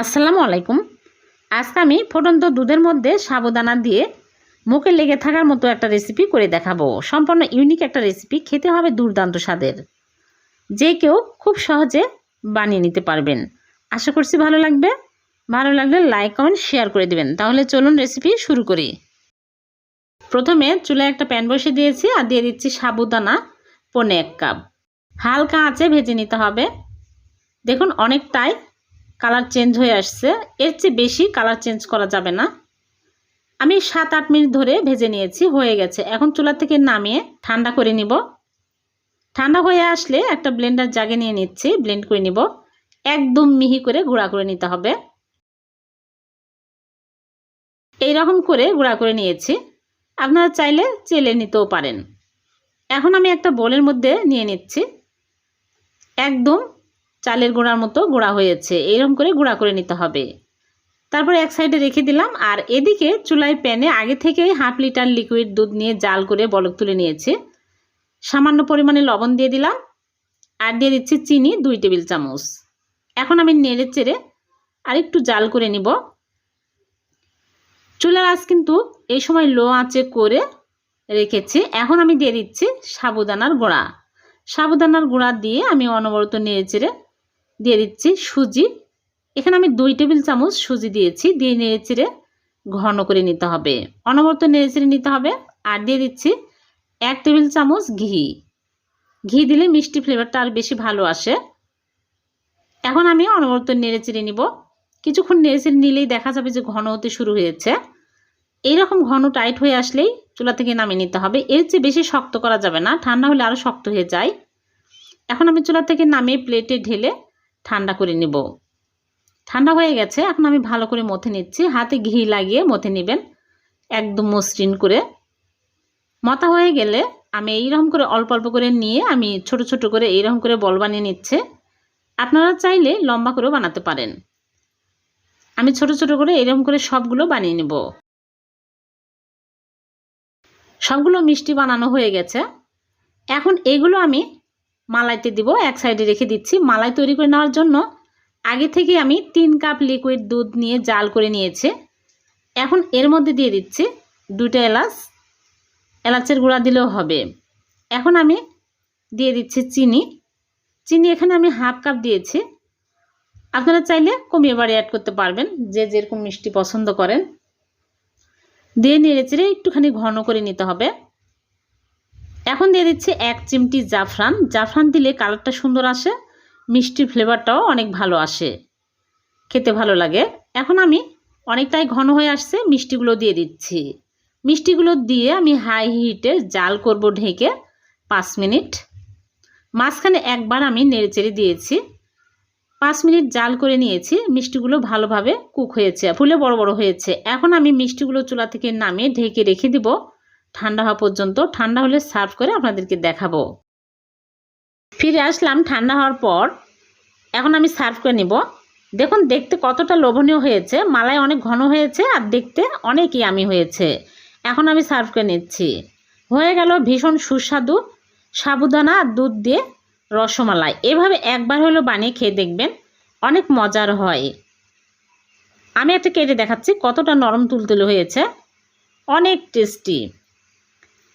আসসালামু আলাইকুম। আজকে আমি ফুটন্ত দুধের মধ্যে সাবুদানা দিয়ে মুখে লেগে থাকার মতো একটা রেসিপি করে দেখাবো। সম্পূর্ণ ইউনিক একটা রেসিপি খেতে হবে দুর্দান্ত স্বাদের। যে কেউ খুব সহজে বানিয়ে নিতে পারবেন। আশা করছি ভালো লাগবে। ভালো লাগলে লাইক কমেন্ট শেয়ার করে দিবেন। তাহলে চলুন রেসিপি শুরু করি। প্রথমে চুলায় একটা প্যান বসে দিয়েছি আর দিয়ে দিচ্ছি সাবুদানা পনে এক কাপ হালকা আঁচে ভেজে নিতে হবে। দেখুন, অনেকটাই কালার চেঞ্জ হয়ে আসছে। এর চেয়ে বেশি কালার চেঞ্জ করা যাবে না। আমি সাত আট মিনিট ধরে ভেজে নিয়েছি, হয়ে গেছে। এখন চুলা থেকে নামিয়ে ঠান্ডা করে নিব। ঠান্ডা হয়ে আসলে একটা ব্লেন্ডার জাগে নিয়ে নিচ্ছি, ব্লেন্ড করে নিব। একদম মিহি করে গুঁড়া করে নিতে হবে। এই রকম করে গুঁড়া করে নিয়েছি। আপনারা চাইলে চেলে নিতেও পারেন। এখন আমি একটা বোলের মধ্যে নিয়ে নিচ্ছি। একদম চালের গুঁড়ার মতো গুঁড়া হয়েছে। এরকম করে গুঁড়া করে নিতে হবে। তারপর এক সাইডে রেখে দিলাম। আর এদিকে চুলায় প্যানে আগে থেকেই হাফ লিটার লিকুইড দুধ নিয়ে জাল করে বলক তুলে নিয়েছে। সামান্য পরিমাণে লবণ দিয়ে দিলাম। আর দিয়ে দিচ্ছি চিনি দুই টেবিল চামচ। এখন আমি নেড়ে চেড়ে আর একটু জাল করে নিব। চুলার আঁচ কিন্তু এই সময় লো আঁচে করে রেখেছি। এখন আমি দিয়ে দিচ্ছি সাবুদানার গোড়া। সাবুদানার গুঁড়া দিয়ে আমি অনবরত নেড়ে চেড়ে দিয়ে দিচ্ছি সুজি। এখানে আমি দুই টেবিল চামচ সুজি দিয়েছি। দিয়ে নেড়ে চেড়ে ঘন করে নিতে হবে। অনবরত নেড়ে চেড়ে নিতে হবে। আর দিয়ে দিচ্ছি এক টেবিল চামচ ঘি। ঘি দিলে মিষ্টি ফ্লেভারটা আর বেশি ভালো আসে। এখন আমি অনবরত নেড়ে চেড়ে নিব। কিছুক্ষণ নেড়ে চেড়ে নিলেই দেখা যাবে যে ঘন হতে শুরু হয়েছে। এইরকম ঘন টাইট হয়ে আসলেই চুলা থেকে নামিয়ে নিতে হবে। এর চেয়ে বেশি শক্ত করা যাবে না। ঠান্ডা হলে আরও শক্ত হয়ে যায়। এখন আমি চুলা থেকে নামিয়ে প্লেটে ঢেলে ঠান্ডা করে নেব। ঠান্ডা হয়ে গেছে, এখন আমি ভালো করে মথে নিচ্ছি। হাতে ঘি লাগিয়ে মথে নেবেন, একদম মসৃণ করে। মতা হয়ে গেলে আমি এইরকম করে অল্প অল্প করে নিয়ে আমি ছোট ছোট করে এইরকম করে বল বানিয়ে নিচ্ছে। আপনারা চাইলে লম্বা করেও বানাতে পারেন। আমি ছোট ছোট করে এরকম করে সবগুলো বানিয়ে নেব। সবগুলো মিষ্টি বানানো হয়ে গেছে। এখন এগুলো আমি মালাইতে দিব, এক সাইডে রেখে দিচ্ছি। মালাই তৈরি করে নেওয়ার জন্য আগে থেকে আমি তিন কাপ লিকুইড দুধ নিয়ে জাল করে নিয়েছি। এখন এর মধ্যে দিয়ে দিচ্ছি দুটো এলাচ। এলাচের গুঁড়া দিলেও হবে। এখন আমি দিয়ে দিচ্ছি চিনি। চিনি এখানে আমি হাফ কাপ দিয়েছি। আপনারা চাইলে কমিয়ে বাড়ি অ্যাড করতে পারবেন, যে যেরকম মিষ্টি পছন্দ করেন। দিয়ে নেড়ে চেড়ে একটুখানি ঘন করে নিতে হবে। এখন দিয়ে দিচ্ছি এক চিমটি জাফরান। জাফরান দিলে কালারটা সুন্দর আসে মিষ্টির ফ্লেভারটাও অনেক ভালো আসে। খেতে ভালো লাগে। এখন আমি অনেকটাই ঘন হয়ে আসছে, মিষ্টিগুলো দিয়ে দিচ্ছি। মিষ্টিগুলো দিয়ে আমি হাই হিটে জাল করব ঢেকে পাঁচ মিনিট। মাঝখানে একবার আমি নেড়েচেড়ে দিয়েছি। পাঁচ মিনিট জাল করে নিয়েছি, মিষ্টিগুলো ভালোভাবে কুক হয়েছে, ফুলে বড় বড় হয়েছে। এখন আমি মিষ্টিগুলো চুলা থেকে নামিয়ে ঢেকে রেখে দিব। ঠান্ডা হওয়া পর্যন্ত ঠান্ডা হলে সার্ভ করে আপনাদেরকে দেখাবো। ফিরে আসলাম ঠান্ডা হওয়ার পর, এখন আমি সার্ভ করে নিব। দেখুন, দেখতে কতটা লোভনীয় হয়েছে। মালাই অনেক ঘন হয়েছে আর দেখতে অনেকই আমি হয়েছে। এখন আমি সার্ভ করে নিচ্ছি। হয়ে গেল ভীষণ সুস্বাদু সাবুদানা আর দুধ দিয়ে রসমালাই। এভাবে একবার হলো বানিয়ে খেয়ে দেখবেন অনেক মজার হয়। আমি একটা কেটে দেখাচ্ছি কতটা নরম তুলতুলে হয়েছে। অনেক টেস্টি।